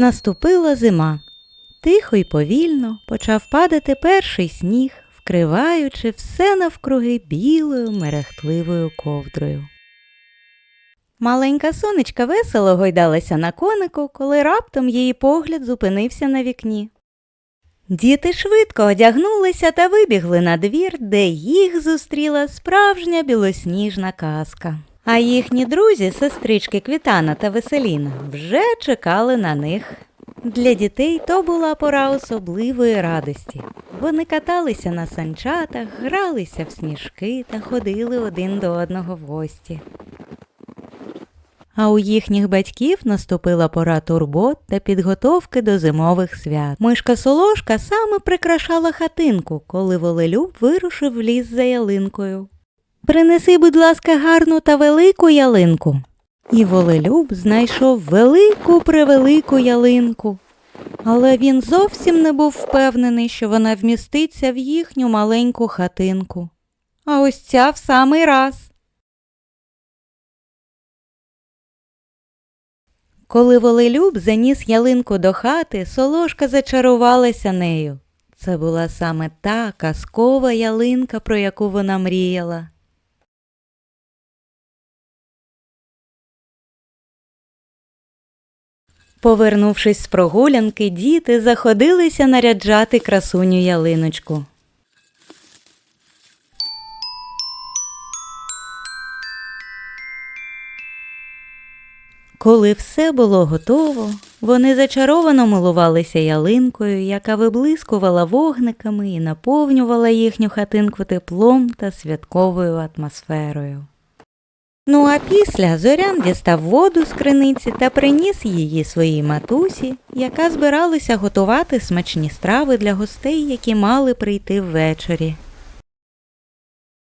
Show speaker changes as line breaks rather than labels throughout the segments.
Наступила зима. Тихо й повільно почав падати перший сніг, вкриваючи все навкруги білою мерехтливою ковдрою. Маленька сонечка весело гойдалася на конику, коли раптом її погляд зупинився на вікні. Діти швидко одягнулися та вибігли на двір, де їх зустріла справжня білосніжна казка. А їхні друзі, сестрички Квітана та Веселіна, вже чекали на них. Для дітей то була пора особливої радості. Вони каталися на санчатах, гралися в сніжки та ходили один до одного в гості. А у їхніх батьків наступила пора турбот та підготовки до зимових свят. Мишка Солошка саме прикрашала хатинку, коли Волелюб вирушив в ліс за ялинкою. Принеси, будь ласка, гарну та велику ялинку. І Волелюб знайшов велику превелику ялинку. Але він зовсім не був впевнений, що вона вміститься в їхню маленьку хатинку. А ось ця в самий раз. Коли Волелюб заніс ялинку до хати, Солошка зачарувалася нею. Це була саме та казкова ялинка, про яку вона мріяла. Повернувшись з прогулянки, діти заходилися наряджати красуню ялиночку. Коли все було готово, вони зачаровано милувалися ялинкою, яка виблискувала вогниками і наповнювала їхню хатинку теплом та святковою атмосферою. Ну а після зорян дістав воду з криниці та приніс її своїй матусі, яка збиралася готувати смачні страви для гостей, які мали прийти ввечері.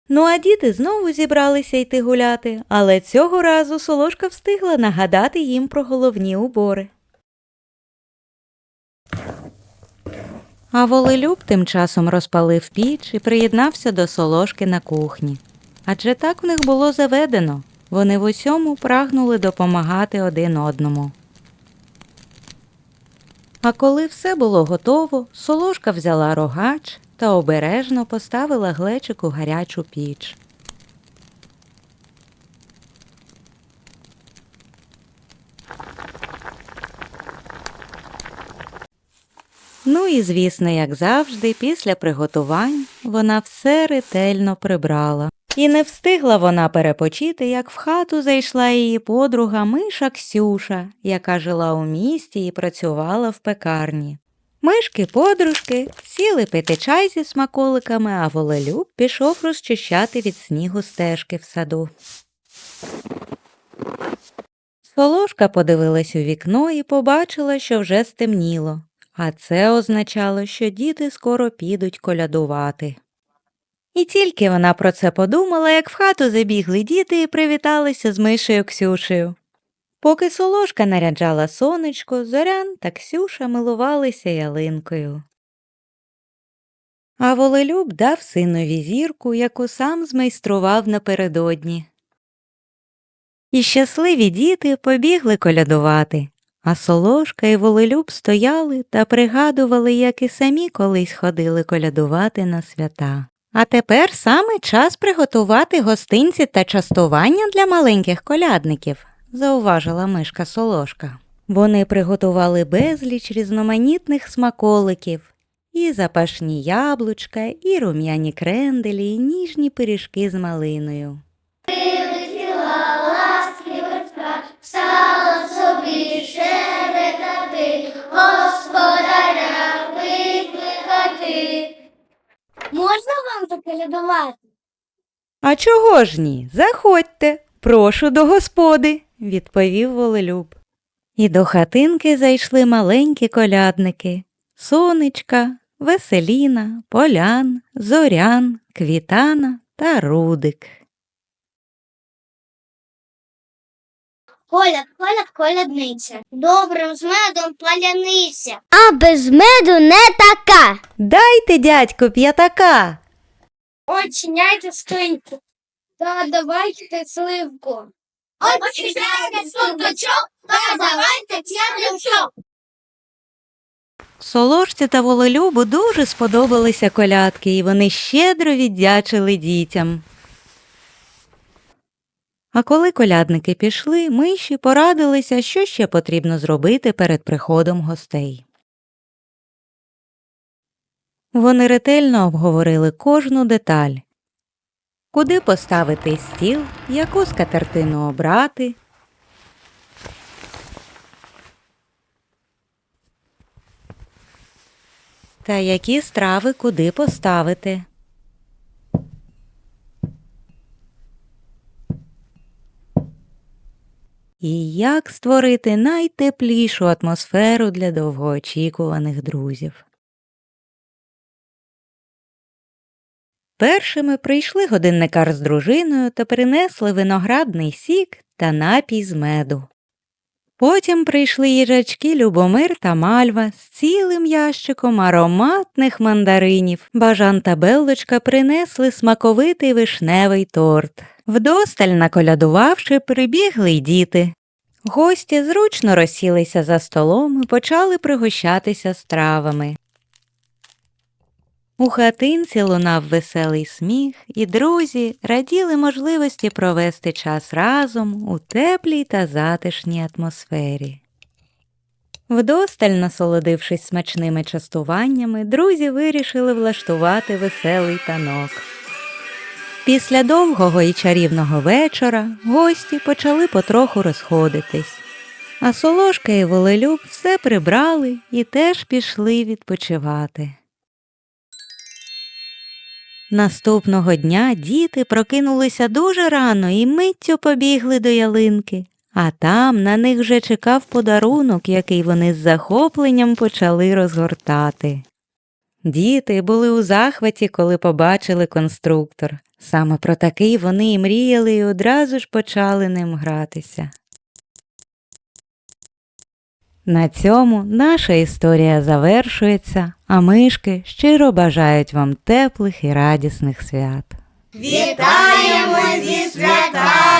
Ну а діти знову зібралися йти гуляти, але цього разу Солошка встигла нагадати їм про головні убори. А Волелюб тим часом розпалив піч і приєднався до Солошки на кухні. Адже так в них було заведено. Вони в усьому прагнули допомагати один одному. А коли все було готово, Солошка взяла рогач та обережно поставила глечик у гарячу піч. Ну і звісно, як завжди, після приготувань вона все ретельно прибрала. І не встигла вона перепочити, як в хату зайшла її подруга Миша Ксюша, яка жила у місті і працювала в пекарні. Мишки-подружки сіли пити чай зі смаколиками, а волелюб пішов розчищати від снігу стежки в саду. Солошка подивилась у вікно і побачила, що вже стемніло, а це означало, що діти скоро підуть колядувати. І тільки вона про це подумала, як в хату забігли діти і привіталися з Мишею Ксюшею. Поки Солошка наряджала сонечко, Зорян та Ксюша милувалися ялинкою. А Волелюб дав синові зірку, яку сам змайстрував напередодні. І щасливі діти побігли колядувати, а Солошка і Волелюб стояли та пригадували, як і самі колись ходили колядувати на свята. А тепер саме час приготувати гостинці та частування для маленьких колядників, зауважила мишка Солошка. Вони приготували безліч різноманітних смаколиків, і запашні яблучка, і рум'яні кренделі, і ніжні пиріжки з малиною.
Стала собі шебетати, Можна вам поколядувати?
А чого ж ні? Заходьте, прошу до господи, відповів Волелюб. І до хатинки зайшли маленькі колядники Сонечка, Веселіна, Полян, Зорян, Квітана та Рудик.
Коляд, коляд, колядниця. Добрим з медом паляниця. А без меду не така.
Дайте, дядьку, п'ятака.
Очиняйте скриньку. Та давайте сливку. Очиняйте сундучок, та давайте цяблючок.
Солошці та вололюбу дуже сподобалися колядки, і вони щедро віддячили дітям. А коли колядники пішли, миші порадилися, що ще потрібно зробити перед приходом гостей. Вони ретельно обговорили кожну деталь. Куди поставити стіл, яку скатертину обрати, та які страви куди поставити. І як створити найтеплішу атмосферу для довгоочікуваних друзів. Першими прийшли годинникар з дружиною та принесли виноградний сік та напій з меду. Потім прийшли їжачки Любомир та Мальва з цілим ящиком ароматних мандаринів. Бажан та Беллочка принесли смаковитий вишневий торт. Вдосталь наколядувавши, прибігли й діти. Гості зручно розсілися за столом і почали пригощатися стравами. У хатинці лунав веселий сміх, і друзі раділи можливості провести час разом у теплій та затишній атмосфері. Вдосталь насолодившись смачними частуваннями, друзі вирішили влаштувати веселий танок. Після довгого і чарівного вечора гості почали потроху розходитись, а Солошка і Волелюб все прибрали і теж пішли відпочивати. Наступного дня діти прокинулися дуже рано і миттю побігли до ялинки, а там на них вже чекав подарунок, який вони з захопленням почали розгортати. Діти були у захваті, коли побачили конструктор. Саме про такий вони і мріяли і одразу ж почали ним гратися. На цьому наша історія завершується, а мишки щиро бажають вам теплих і радісних свят.
Вітаємо зі святами!